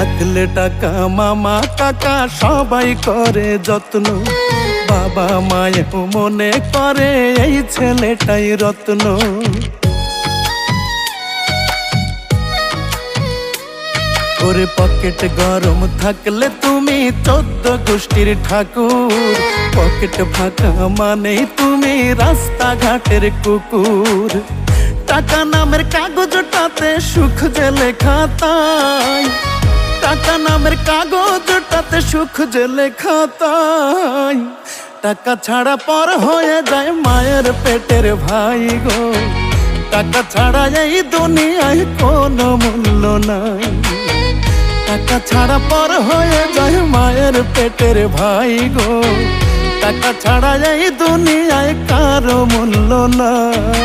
থাকলে টাকা, মামা কাকা সবাই করে যত্ন। বাবা মায়েও মনে করে এই ছেলেটাই রত্ন। ওরে পকেট গরম থাকলে তুমি চোদ্দ গোষ্ঠীর ঠাকুর। পকেট ফাঁকা মানে তুমি রাস্তাঘাটের কুকুর। টাকা নামের কাগজটাতে সুখ যে লেখা তাই। টাকা নামের কাগজটাতে সুখ যে লেখা তাই টাকা ছাড়া পর হয়ে যায় মায়ের পেটের ভাই গো। টাকা ছাড়া এই দুনিয়ায় কোনো মূল্য নাই। টাকা ছাড়া পর হয়ে যায় মায়ের পেটের ভাই গো। টাকা ছাড়া এই দুনিয়ায় কারও মূল্য নাই।